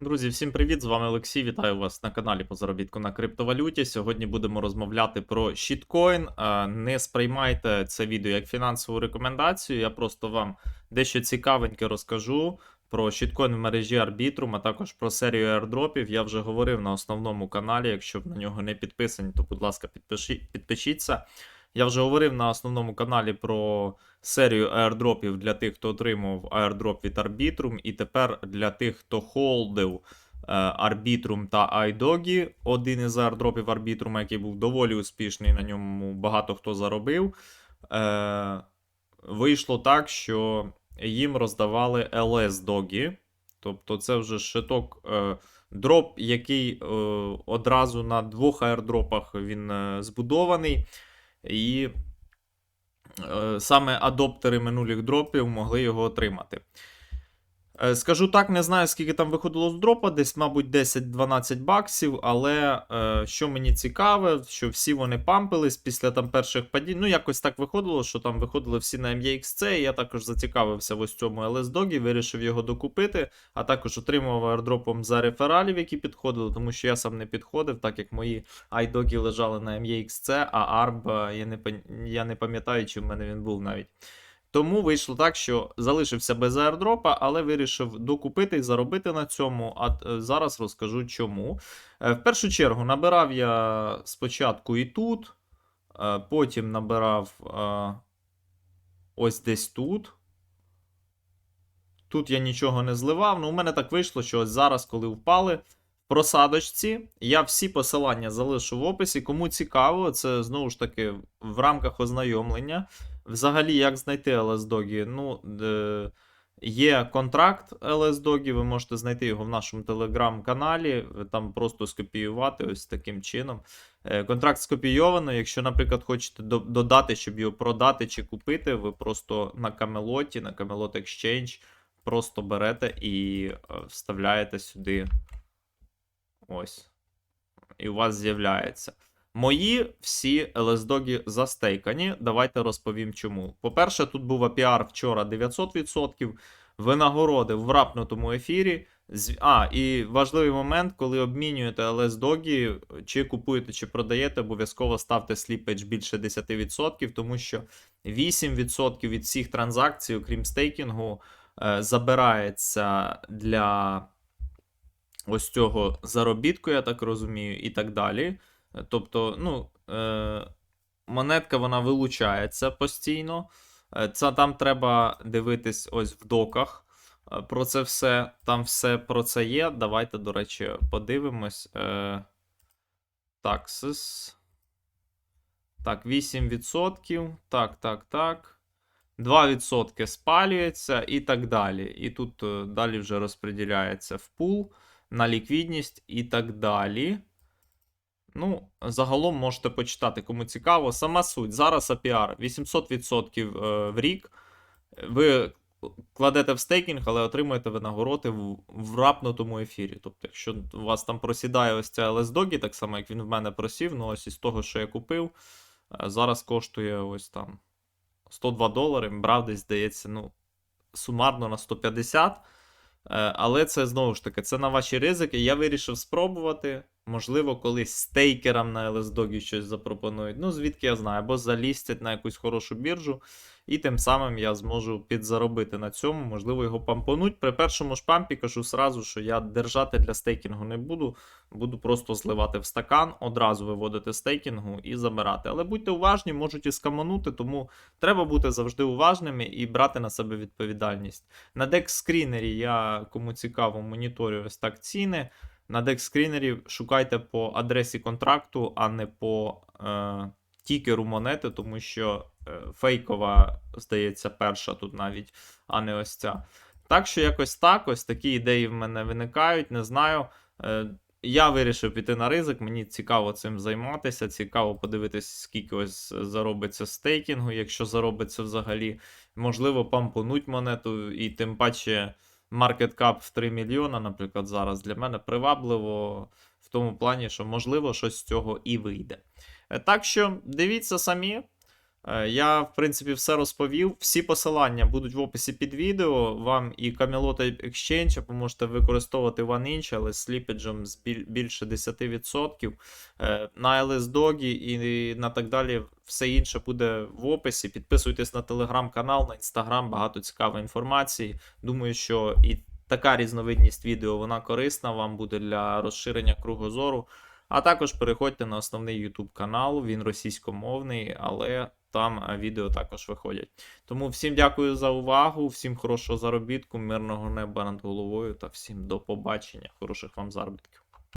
Друзі, всім привіт! З вами Олексій. Вітаю вас на каналі по заробітку на криптовалюті. Сьогодні будемо розмовляти про щіткоін. Е, Не сприймайте це відео як фінансову рекомендацію. Я просто вам дещо цікавеньке розкажу про щіткоін в мережі Arbitrum, а також про серію airdropів. Я вже говорив на основному каналі. Якщо ви на нього не підписані, то будь ласка, підпиші- підпишіться. Я вже говорив на основному каналі про серію аірдропів для тих, хто отримав аірдроп від Arbitrum, і тепер для тих, хто холдив е, Arbitrum та iDoggy, один із аірдропів Arbitrum, який був доволі успішний, на ньому багато хто заробив. Е, вийшло так, що їм роздавали LS Doggy. Тобто це вже шиток е, дроп, який одразу на двох аірдропах він збудований. І е, саме адоптери минулих дропів могли його отримати. Е, Скажу так, не знаю, скільки там виходило з дропа, десь, мабуть, 10-12 баксів, але е, що мені цікаве, що всі вони пампились після там перших падінь. Ну, якось так виходило, що там виходили всі на MYXC, і я також зацікавився в ось цьому LS-догі, вирішив його докупити, а також отримав аердропом за рефералів, які підходили, тому що я сам не підходив, так як мої iDogi лежали на MYXC, а ARB я не, я не пам'ятаю, чи в мене він був навіть. Тому вийшло так, що залишився без аердропа, але вирішив докупити і заробити на цьому. А е, зараз розкажу чому. Е, В першу чергу набирав я спочатку і тут, е, потім набирав ось десь тут. Тут я нічого не зливав. Ну, у мене так вийшло, що ось зараз, коли впали просадочці, я всі посилання залишу в описі. Кому цікаво, це знову ж таки в рамках ознайомлення. Взагалі, як знайти LS-догі? Ну, е, є контракт LS-догі, ви можете знайти його в нашому телеграм-каналі, там просто скопіювати ось таким чином. Е, Контракт скопійовано. Якщо, наприклад, хочете до- додати, щоб його продати чи купити, ви просто на Камелоті, на Camelot Exchange просто берете і е, вставляєте сюди. Ось. І у вас з'являється. Мої всі LS-доги застейкані. Давайте розповім чому. По-перше, тут був APR вчора 900%. Винагороди в рапнутому ефірі. А, і важливий момент, коли обмінюєте LS-доги, чи купуєте, чи продаєте, обов'язково ставте сліпедж більше 10%, тому що 8% від всіх транзакцій, окрім стейкінгу, е, забирається для ось цього заробітку, я так розумію, і так далі. Тобто, ну, е, монетка вона вилучається постійно. Е, Це там треба дивитись ось в доках. е, Про це все. Там все про це є. Давайте, до речі, подивимось. Е, Taxes. Так, 8%. Так, так, так. 2% спалюється і так далі. І тут е, далі вже розподіляється в пул на ліквідність і так далі. Ну, загалом можете почитати, кому цікаво. Сама суть. Зараз APR 800% е, в рік. Ви кладете в стейкінг, але отримуєте винагороди в, в рапнутому ефірі. Тобто, якщо у вас там просідає ось ця LS-догі, так само, як він в мене просів, ну ось із того, що я купив, е, зараз коштує ось там 102 долари. Брав десь, здається, ну, сумарно на 150. Е, Але це знову ж таки, це на ваші ризики. Я вирішив спробувати. Можливо, колись стейкерам на LSDOG щось запропонують. Ну, звідки я знаю, або залістять на якусь хорошу біржу, і тим самим я зможу підзаробити на цьому, можливо, його пампануть. При першому ж пампі кажу сразу, що я держати для стейкінгу не буду. Буду просто зливати в стакан, одразу виводити стейкінгу і забирати. Але будьте уважні, можуть і скаманути, тому треба бути завжди уважними і брати на себе відповідальність. На DexScreener я, кому цікаво, моніторю ось так ціни. На DexScreener шукайте по адресі контракту, а не по е, тікеру монети, тому що е, фейкова, здається, перша тут навіть, а не ось ця. Так що якось так, ось такі ідеї в мене виникають, не знаю. Е, я вирішив піти на ризик, мені цікаво цим займатися. Цікаво подивитись, скільки ось заробиться стейкінгу, якщо заробиться взагалі. Можливо, пампонуть монету, і тим паче market cap в 3 мільйона, наприклад, зараз для мене привабливо в тому плані, що можливо щось з цього і вийде. Е, Так що дивіться самі. Е, Я, в принципі, все розповів. Всі посилання будуть в описі під відео. Вам і Camelot Exchange, ви можете використовувати OneInch, але з сліпеджем з більше 10%. Е, На LS Dog і на так далі. Все інше буде в описі. Підписуйтесь на телеграм-канал, на інстаграм, багато цікавої інформації. Думаю, що і така різновидність відео вона корисна вам буде для розширення кругозору. А також переходьте на основний YouTube канал, він російськомовний, але там е, відео також виходять. Тому всім дякую за увагу, всім хорошого заробітку, мирного неба над головою та всім до побачення. Хороших вам заробітків.